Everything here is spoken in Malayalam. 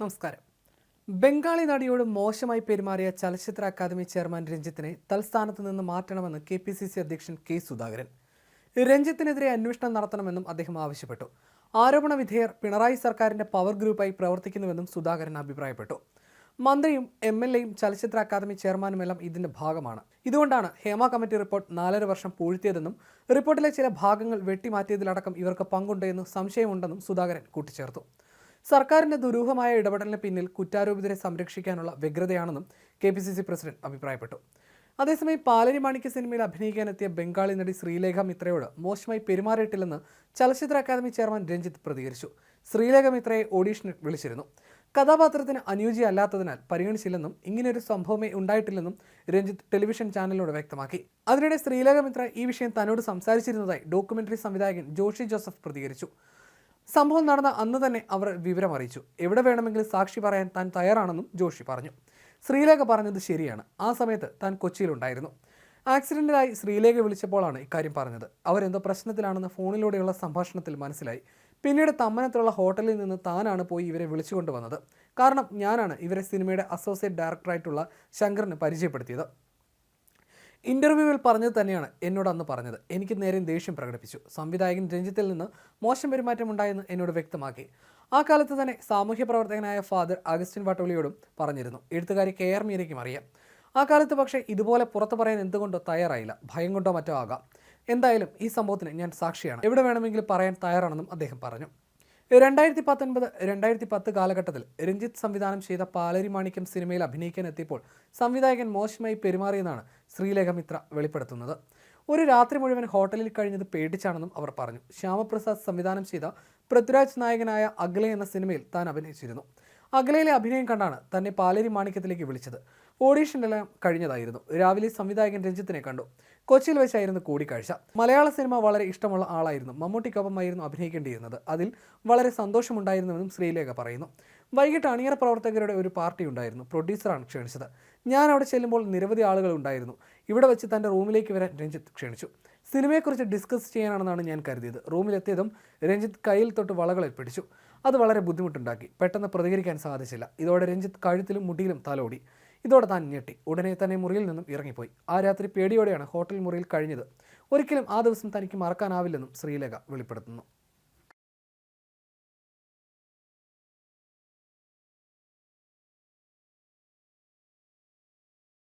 നമസ്കാരം. ബംഗാളി നടിയോട് മോശമായി പെരുമാറിയ ചലച്ചിത്ര അക്കാദമി ചെയർമാൻ രഞ്ജിത്തിനെ തൽസ്ഥാനത്ത് നിന്ന് മാറ്റണമെന്ന് കെ പി സി സി അധ്യക്ഷൻ കെ സുധാകരൻ. രഞ്ജിത്തിനെതിരെ അന്വേഷണം നടത്തണമെന്നും അദ്ദേഹം ആവശ്യപ്പെട്ടു. ആരോപണ വിധേയർ പിണറായി സർക്കാരിന്റെ പവർ ഗ്രൂപ്പായി പ്രവർത്തിക്കുന്നുവെന്നും സുധാകരൻ അഭിപ്രായപ്പെട്ടു. മന്ത്രിയും എം എൽ എയും ചലച്ചിത്ര അക്കാദമി ചെയർമാനുമെല്ലാം ഇതിന്റെ ഭാഗമാണ്. ഇതുകൊണ്ടാണ് ഹേമ കമ്മിറ്റി റിപ്പോർട്ട് നാലര വർഷം പൂഴ്ത്തിയതെന്നും റിപ്പോർട്ടിലെ ചില ഭാഗങ്ങൾ വെട്ടിമാറ്റിയതിലടക്കം ഇവർക്ക് പങ്കുണ്ടെന്ന് സംശയമുണ്ടെന്നും സുധാകരൻ കൂട്ടിച്ചേർത്തു. സർക്കാരിന്റെ ദുരൂഹമായ ഇടപെടലിന് പിന്നിൽ കുറ്റാരോപിതരെ സംരക്ഷിക്കാനുള്ള വ്യഗ്രതയാണെന്നും K P C C president അഭിപ്രായപ്പെട്ടു. അതേസമയം പാലരി മാണിക്യ സിനിമയിൽ അഭിനയിക്കാനെത്തിയ ബംഗാളി നടി ശ്രീലേഖ മിത്രയോട് മോശമായി പെരുമാറിയിട്ടില്ലെന്ന് ചലച്ചിത്ര അക്കാദമി ചെയർമാൻ രഞ്ജിത്ത് പ്രതികരിച്ചു. ശ്രീലേഖ മിത്രയെ ഓഡീഷന് വിളിച്ചിരുന്നു. കഥാപാത്രത്തിന് അനുയോജ്യമല്ലാത്തതിനാൽ പരിഗണിച്ചില്ലെന്നും ഇങ്ങനെയൊരു സംഭവമേ ഉണ്ടായിട്ടില്ലെന്നും രഞ്ജിത്ത് ടെലിവിഷൻ ചാനലിലൂടെ വ്യക്തമാക്കി. അതിനിടെ ശ്രീലേഖ മിത്ര ഈ വിഷയം തന്നോട് സംസാരിച്ചിരുന്നതായി ഡോക്യുമെന്ററി സംവിധായകൻ ജോഷി ജോസഫ് പ്രതികരിച്ചു. സംഭവം നടന്ന അന്ന് തന്നെ അവർ വിവരം അറിയിച്ചു. എവിടെ വേണമെങ്കിലും സാക്ഷി പറയാൻ താൻ തയ്യാറാണെന്നും ജോഷി പറഞ്ഞു. ശ്രീലേഖ പറഞ്ഞത് ശരിയാണ്. ആ സമയത്ത് താൻ കൊച്ചിയിലുണ്ടായിരുന്നു. ആക്സിഡന്റിലായി ശ്രീലേഖ വിളിച്ചപ്പോഴാണ് ഇക്കാര്യം പറഞ്ഞത്. അവരെന്തോ പ്രശ്നത്തിലാണെന്ന് ഫോണിലൂടെയുള്ള സംഭാഷണത്തിൽ മനസ്സിലായി. പിന്നീട് തമ്മനത്തുള്ള ഹോട്ടലിൽ നിന്ന് താനാണ് പോയി ഇവരെ വിളിച്ചുകൊണ്ടുവന്നത്. കാരണം ഞാനാണ് ഇവരെ സിനിമയുടെ അസോസിയേറ്റ് ഡയറക്ടറായിട്ടുള്ള ശങ്കറിന് പരിചയപ്പെടുത്തിയത്. ഇന്റർവ്യൂവിൽ പറഞ്ഞത് തന്നെയാണ് എന്നോട് അന്ന് പറഞ്ഞത്. എനിക്ക് നേരെ ദേഷ്യം പ്രകടിപ്പിച്ചു. സംവിധായകൻ രഞ്ജിത്തിൽ നിന്ന് മോശം പെരുമാറ്റം ഉണ്ടായെന്ന് എന്നോട് വ്യക്തമാക്കി. ആ കാലത്ത് തന്നെ സാമൂഹ്യ പ്രവർത്തകനായ ഫാദർ അഗസ്റ്റിൻ വാട്ടോളിയോടും പറഞ്ഞിരുന്നു. എഴുത്തുകാരി കെ ആർ മീരയ്ക്കും അറിയാം. ആ കാലത്ത് പക്ഷേ ഇതുപോലെ പുറത്തു പറയാൻ എന്തുകൊണ്ടോ തയ്യാറായില്ല. ഭയം കൊണ്ടോ മറ്റോ ആകാം. എന്തായാലും ഈ സംഭവത്തിന് ഞാൻ സാക്ഷിയാണ്. എവിടെ വേണമെങ്കിലും പറയാൻ തയ്യാറാണെന്നും അദ്ദേഹം പറഞ്ഞു. രണ്ടായിരത്തി പത്തൊൻപത് രണ്ടായിരത്തി പത്ത് കാലഘട്ടത്തിൽ രഞ്ജിത്ത് സംവിധാനം ചെയ്ത പാലരി മാണിക്യം സിനിമയിൽ അഭിനയിക്കാൻ എത്തിയപ്പോൾ സംവിധായകൻ മോശമായി പെരുമാറിയെന്നാണ് ശ്രീലേഖ മിത്ര വെളിപ്പെടുത്തുന്നത്. ഒരു രാത്രി മുഴുവൻ ഹോട്ടലിൽ കഴിഞ്ഞത് പേടിച്ചാണെന്നും അവർ പറഞ്ഞു. ശ്യാമപ്രസാദ് സംവിധാനം ചെയ്ത പൃഥ്വിരാജ് നായകനായ അഗ്ലെ എന്ന സിനിമയിൽ താൻ അഭിനയിച്ചിരുന്നു. അഗ്ലയിലെ അഭിനയം കണ്ടാണ് തന്നെ പാലേരി മാണിക്യത്തിലേക്ക് വിളിച്ചത്. ഓഡീഷനെല്ലാം കഴിഞ്ഞതായിരുന്നു. രാവിലെ സംവിധായകൻ രഞ്ജിത്തിനെ കണ്ടു. കൊച്ചിയിൽ വെച്ചായിരുന്നു കൂടിക്കാഴ്ച. മലയാള സിനിമ വളരെ ഇഷ്ടമുള്ള ആളായിരുന്നു. മമ്മൂട്ടിക്കൊപ്പമായിരുന്നു അഭിനയിക്കേണ്ടിയിരുന്നത്. അതിൽ വളരെ സന്തോഷമുണ്ടായിരുന്നുവെന്നും ശ്രീലേഖ പറയുന്നു. വൈകിട്ട് അണിയറ പ്രവർത്തകരുടെ ഒരു പാർട്ടി ഉണ്ടായിരുന്നു. പ്രൊഡ്യൂസറാണ് ക്ഷണിച്ചത്. ഞാൻ അവിടെ ചെല്ലുമ്പോൾ നിരവധി ആളുകൾ ഉണ്ടായിരുന്നു. ഇവിടെ വെച്ച് തന്റെ റൂമിലേക്ക് വരാൻ രഞ്ജിത്ത് ക്ഷണിച്ചു. സിനിമയെക്കുറിച്ച് ഡിസ്കസ് ചെയ്യാനാണെന്നാണ് ഞാൻ കരുതിയത്. റൂമിലെത്തിയതും രഞ്ജിത്ത് കയ്യിൽ തൊട്ട് വളകളിൽ പിടിച്ചു. അത് വളരെ ബുദ്ധിമുട്ടുണ്ടാക്കി. പെട്ടെന്ന് പ്രതികരിക്കാൻ സാധിച്ചില്ല. ഇതോടെ രഞ്ജിത്ത് കഴുത്തിലും മുടിയിലും തലോടി. ഇതോടെ താൻ ഞെട്ടി. ഉടനെ തന്നെ മുറിയിൽ നിന്നും ഇറങ്ങിപ്പോയി. ആ രാത്രി പേടിയോടെയാണ് ഹോട്ടൽ മുറിയിൽ കഴിഞ്ഞത്. ഒരിക്കലും ആ ദിവസം തനിക്ക് മറക്കാനാവില്ലെന്നും ശ്രീലേഖ വെളിപ്പെടുത്തുന്നു.